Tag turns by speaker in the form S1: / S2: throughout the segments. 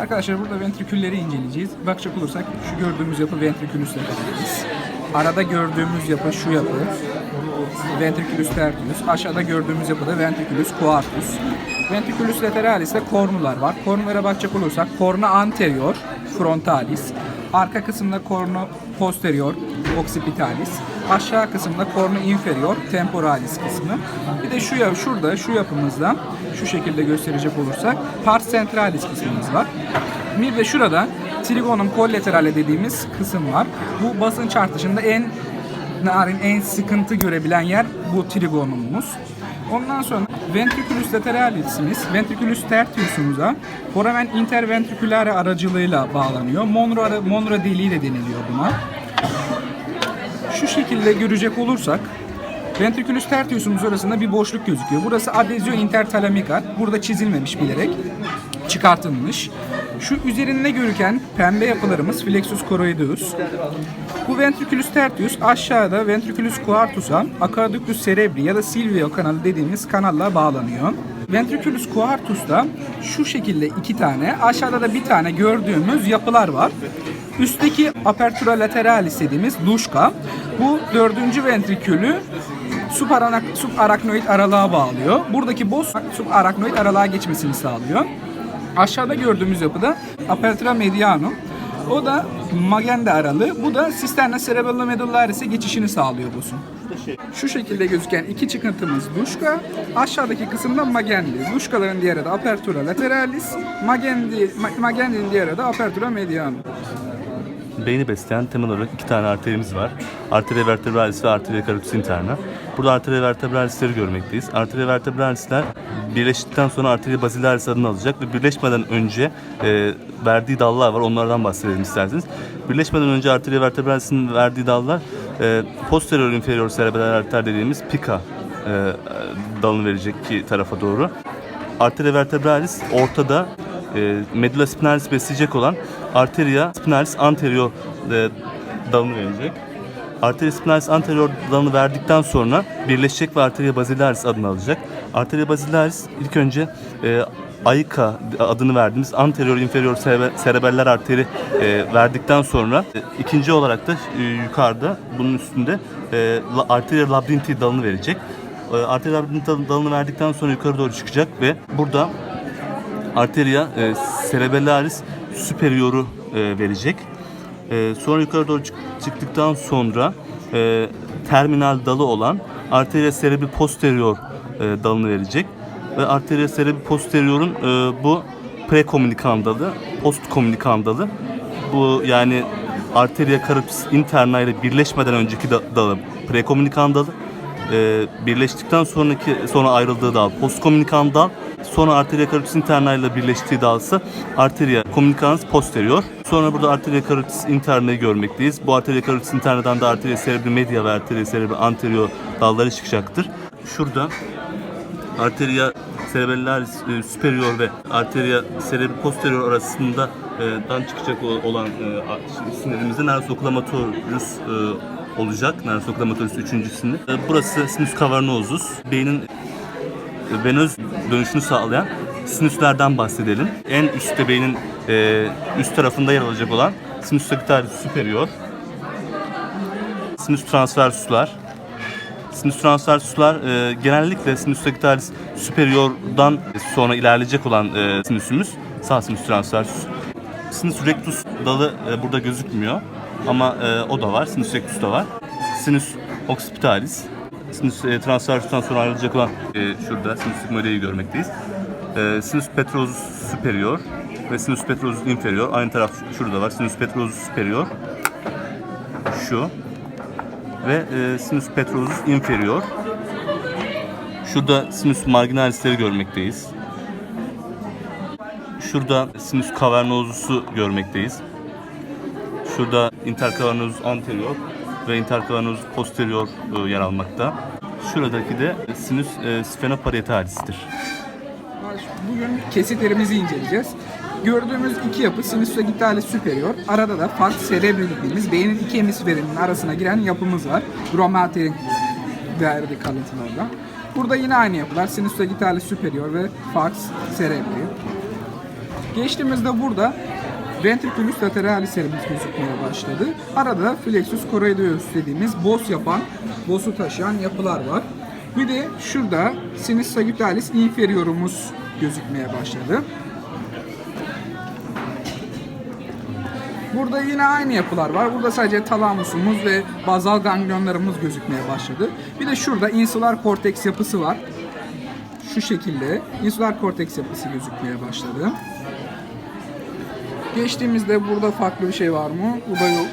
S1: Arkadaşlar burada ventrikülleri inceleyeceğiz. Bakacak olursak şu gördüğümüz yapı ventrikülüs lateralis. Arada gördüğümüz yapı şu yapı. Ventrikülüs tertius. Aşağıda gördüğümüz yapı da ventrikülüs quadratus. Ventrikülüs lateralis'te kornular var. Kornulara bakacak olursak korna anterior, frontalis. Arka kısımda kornu posterior, occipitalis. Aşağı kısımda kornu inferior, temporalis kısmı. Bir de şu ya şurada şu yapımızda şu şekilde gösterecek olursak pars centralis kısmımız var. Bir de şurada trigonum collaterale dediğimiz kısım var. Bu basınç artışında en narin, en sıkıntı görebilen yer bu trigonumumuz. Ondan sonra ventriculus lateralisimiz, ventriculus tertius'umuza foramen interventriculare aracılığıyla bağlanıyor. Monro, ara- Monro deliği de deniliyor buna. Şu şekilde görecek olursak ventriculus tertius'umuz arasında bir boşluk gözüküyor. Burası adhesio intertalamica. Burada çizilmemiş bilerek çıkartılmış. Şu üzerinde görüken pembe yapılarımız flexus choroideus. Bu ventriculus tertius aşağıda ventriculus quartus'a aqueductus cerebri ya da Silvio kanalı dediğimiz kanalla bağlanıyor. Ventriculus quartus'ta şu şekilde iki tane, aşağıda da bir tane gördüğümüz yapılar var. Üstteki apertura lateralis dediğimiz duşka. Bu dördüncü ventrikülü subarana- subaraknoid aralığa bağlıyor. Buradaki boş subaraknoid aralığa geçmesini sağlıyor. Aşağıda gördüğümüz yapıda apertura medianum. O da magende aralığı. Bu da cisterna cerebellum medullaris'e geçişini sağlıyor bosun. Şu şekilde gözüken iki çıkıntımız duşka. Aşağıdaki kısımda magendi. Duşkaların diğeri de apertura lateralis. Magendi, ma- magendinin diğeri de apertura medianum.
S2: Beyni besleyen temel olarak iki tane arterimiz var. Arteria vertebralis ve arteria carotis interna. Burada arteria vertebralisleri görmekteyiz. Arteria vertebralisler birleştikten sonra arteria basilaris adını alacak ve birleşmeden önce e, verdiği dallar var. Onlardan bahsedelim isterseniz. Birleşmeden önce arteria vertebralisinin verdiği dallar e, posterior inferior cerebral arter dediğimiz pika e, dalını verecek ki tarafa doğru. Arteria vertebralis ortada e, medulla spinalis besleyecek olan arteria spinalis anterior e, dalını verecek. Arteria spinalis anterior dalını verdikten sonra birleşecek ve arteria basilaris adını alacak. Arteria basilaris ilk önce e, AICA adını verdiğimiz anterior inferior cerebeller arteri e, verdikten sonra e, ikinci olarak da e, yukarıda bunun üstünde e, la- arteria labyrinthi dalını verecek. E, arteria labyrinthi dal- dalını verdikten sonra yukarı doğru çıkacak ve burada arteria e, cerebellaris superioru e, verecek. E, sonra yukarı doğru çık- çıktıktan sonra e, terminal dalı olan arteria cerebri posterior e, dalını verecek. Ve arteria cerebri posteriorun e, bu prekomünikan dalı, postkomünikan dalı. Bu yani arteria carotis interna ile birleşmeden önceki da- dalı prekomünikan dalı e, birleştikten sonraki sonra ayrıldığı dal postkomünikan dal sonra arteria carotis interna ile birleştiği dal ise arteria communicans posterior. Sonra burada arteria carotis interna'yı görmekteyiz. Bu arteria carotis interna'dan da arteria cerebri media ve arteria cerebri anterior dalları çıkacaktır. Şurada arteria cerebellaris e, superior ve arteria cerebri posterior arasında e, dan çıkacak olan e, sinirimizde e, olacak. Nervus. E, burası sinus cavernosus. Beynin venöz dönüşünü sağlayan sinüslerden bahsedelim. En üstte beynin e, üst tarafında yer alacak olan sinus sagittarius superior, sinus transversuslar, Sinüs transversuslar e, genellikle sinüs sagittalis superior'dan sonra ilerleyecek olan e, sinüsümüz sağ sinüs transversus. Sinüs rectus dalı e, burada gözükmüyor ama e, o da var. Sinüs rectus da var. Sinüs occipitalis. Sinüs e, transversus'tan sonra ayrılacak olan e, şurada sinüs sigmoideyi görmekteyiz. E, sinüs petrosus superior ve sinüs petrosus inferior. Aynı taraf şurada var. Sinüs petrosus superior. Şu ve e, sinus petrosus inferior. Şurada sinus marginalisleri görmekteyiz. Şurada sinus cavernosus'u görmekteyiz. Şurada intercavernosus anterior ve intercavernosus posterior e, yer almakta. Şuradaki de sinus e, sphenoparietalис'tir.
S1: Bugün kesitlerimizi inceleyeceğiz. Gördüğümüz iki yapı sinüs sagittalis superior. Arada da fark cerebri dediğimiz beynin iki hemisferinin arasına giren yapımız var. Dromater'in verdiği kalıntılarda. Burada yine aynı yapılar. Sinüs sagittalis superior ve fark cerebri. Geçtiğimizde burada ventriculus lateralislerimiz gözükmeye başladı. Arada flexus choroideus dediğimiz boss yapan, boss'u taşıyan yapılar var. Bir de şurada sinus sagittalis inferiorumuz gözükmeye başladı. Burada yine aynı yapılar var. Burada sadece talamusumuz ve bazal ganglionlarımız gözükmeye başladı. Bir de şurada insular korteks yapısı var. Şu şekilde insular korteks yapısı gözükmeye başladı. Geçtiğimizde burada farklı bir şey var mı? Burada yok.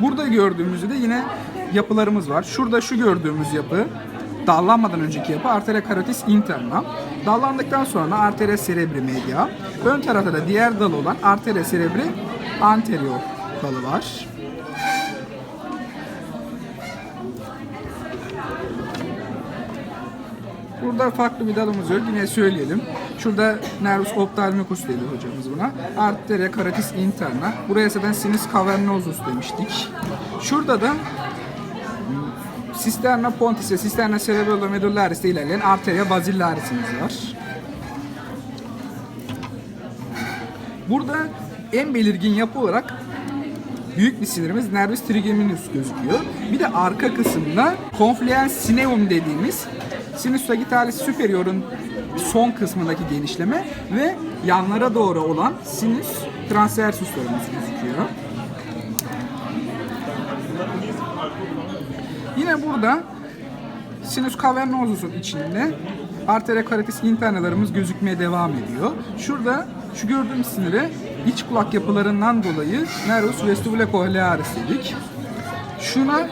S1: Burada gördüğümüzde de yine yapılarımız var. Şurada şu gördüğümüz yapı dallanmadan önceki yapı arteria carotis interna. Dallandıktan sonra arteria cerebri media. Ön tarafta da diğer dal olan arteria cerebri anterior dalı var. Burada farklı bir dalımız yok. Yine söyleyelim. Şurada nervus ophthalmicus dedi hocamız buna. Arteria carotis interna. Buraya zaten sinus cavernosus demiştik. Şurada da Cisterna pontis ve cisterna cerebellomedullaris'te ilerleyen arteria basillaris'imiz var. Burada en belirgin yapı olarak büyük bir sinirimiz nervus trigeminus gözüküyor. Bir de arka kısımda confluens cineum dediğimiz sinus sagittalis superior'un son kısmındaki genişleme ve yanlara doğru olan sinus transversuslarımız gözüküyor. Yine burada sinus cavernosus'un içinde arteria carotis internalarımız gözükmeye devam ediyor. Şurada şu gördüğümüz sinire iç kulak yapılarından dolayı nervus vestibulocochlearis dedik. Şuna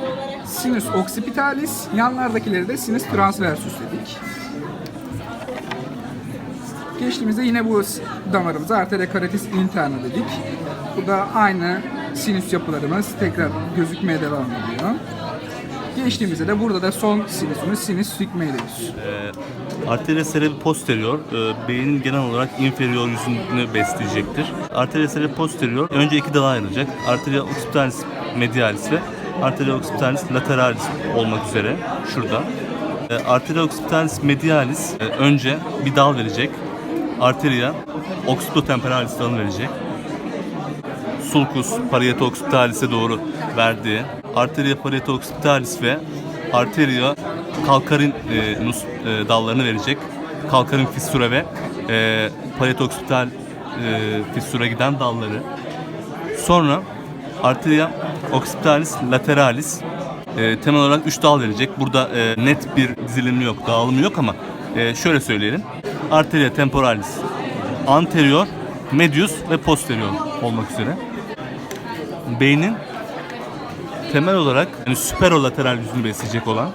S1: sinus occipitalis, yanlardakileri de sinus transversus dedik. Geçtiğimizde yine bu damarımıza arteria carotis interna dedik. Bu da aynı sinüs yapılarımız tekrar gözükmeye devam ediyor. Geçtiğimizde de burada da son sinüsümüz sinüs sigmoideus.
S2: Arteria cerebri posterior e, beynin genel olarak inferior yüzünü besleyecektir. Arteria cerebri posterior önce iki dala ayrılacak. Arteria occipitalis medialis ve arteria occipitalis lateralis olmak üzere şurada. E, Arteria occipitalis medialis e, önce bir dal verecek. Arteria occipitotemperalis dalını verecek. sulcus parieto occipitalis'e doğru verdiği arteria parieto occipitalis ve arteria calcarin e, e, dallarını verecek. Calcarin fissura ve e, parieto occipital e, fissura giden dalları. Sonra arteria occipitalis lateralis e, temel olarak 3 dal verecek. Burada e, net bir dizilimi yok, dağılımı yok ama e, şöyle söyleyelim. Arteria temporalis anterior, medius ve posterior olmak üzere. Beynin temel olarak yani süperolateral yüzünü besleyecek olan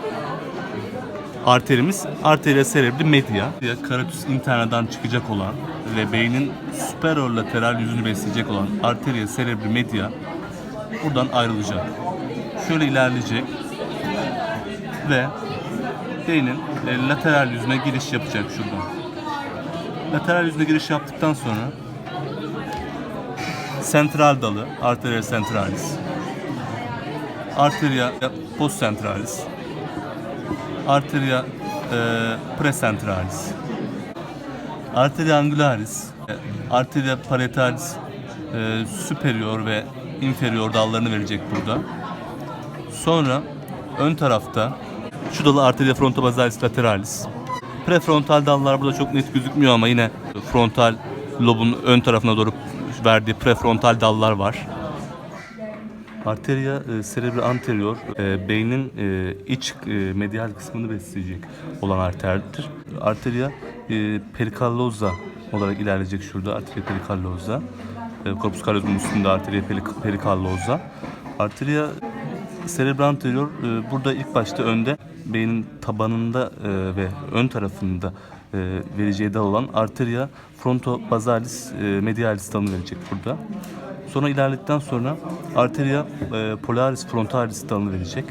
S2: arterimiz arteria cerebri media. Carotis internadan çıkacak olan ve beynin süperolateral yüzünü besleyecek olan arteria cerebri media buradan ayrılacak. Şöyle ilerleyecek ve beynin e, lateral yüzüne giriş yapacak şuradan. Lateral yüzüne giriş yaptıktan sonra sentral dalı, arteria centralis, arteria postcentralis, arteria e, precentralis, arteria angularis, e, arteria parietalis e, superior ve inferior dallarını verecek burada. Sonra ön tarafta şu dalı arteria frontobasalis lateralis. Prefrontal dallar burada çok net gözükmüyor ama yine frontal lobun ön tarafına doğru verdiği prefrontal dallar var. Arteria e, cerebri anterior e, beynin e, iç e, medial kısmını besleyecek olan arterdir. Arteria e, perikalloza olarak ilerleyecek şurada arteria perikalloza. E, corpus callosum üstünde arteria peri- perikalloza. Arteria cerebri anterior e, burada ilk başta önde beynin tabanında e, ve ön tarafında e, vereceği dal olan arteria frontobasalis e, medialis dalını verecek burada. Sonra ilerledikten sonra arteria polaris frontalis dalını verecek.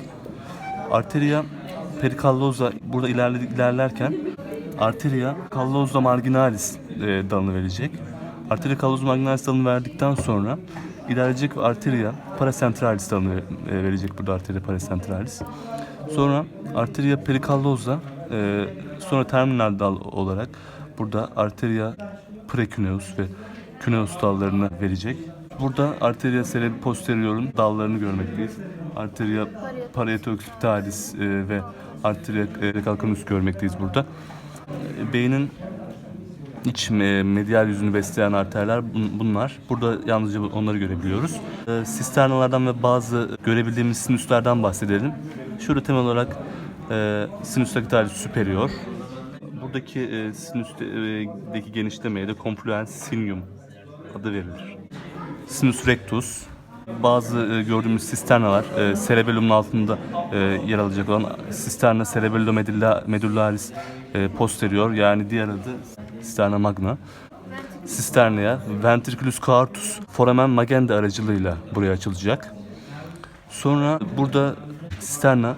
S2: Arteria perikalloza burada ilerledik ilerlerken arteria callosa marginalis dalını verecek. Arteria callosa marginalis dalını verdikten sonra ilerleyecek ve arteria paracentralis dalını e, verecek burada arteria paracentralis. Sonra arteria perikallosa e, sonra terminal dal olarak burada arteria precuneus ve cuneus dallarını verecek. Burada arteria cerebri posterior'un dallarını görmekteyiz. Arteria parieto occipitalis e, ve arteria e, calcaneus görmekteyiz burada. E, Beynin iç me- medial yüzünü besleyen arterler bun- bunlar. Burada yalnızca onları görebiliyoruz. E, Sisternalardan ve bazı görebildiğimiz sinüslerden bahsedelim. Şurada temel olarak e, sinüs sagittalis superior. Buradaki e, sinüsteki genişlemeye de confluens sinium adı verilir. Sinus rectus, bazı e, gördüğümüz sisternalar, e, cerebellumun altında e, yer alacak olan cisterna cerebellomedulla- medullaris e, posterior yani diğer adı cisterna magna. Cisternea ventriculus coarctus foramen magende aracılığıyla buraya açılacak. Sonra burada cisterna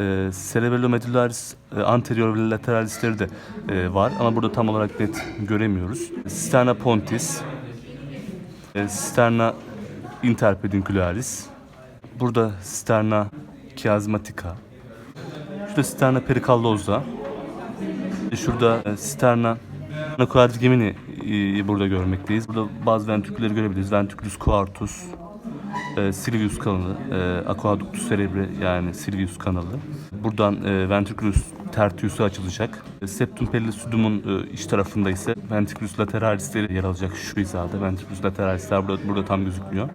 S2: e, cerebellomedullaris e, anterior ve lateralisleri de e, var ama burada tam olarak net göremiyoruz. Cisterna pontis, e, Cisterna interpedincularis. Burada Cisterna chiasmatica. Şurada Cisterna perikallosa. E, Şurada e, Cisterna quadrigemini e, burada görmekteyiz. Burada bazı ventrikülleri görebiliriz. Ventriculus coarctus, e, Silvius kanalı, e, Aqueductus cerebri yani Silvius kanalı. Buradan e, Ventriculus tertius'u açılacak. E, Septum pellucidum'un e, iç tarafında ise Ventriculus lateralisleri yer alacak şu hizada. Ventriculus lateralisler burada, burada tam gözükmüyor.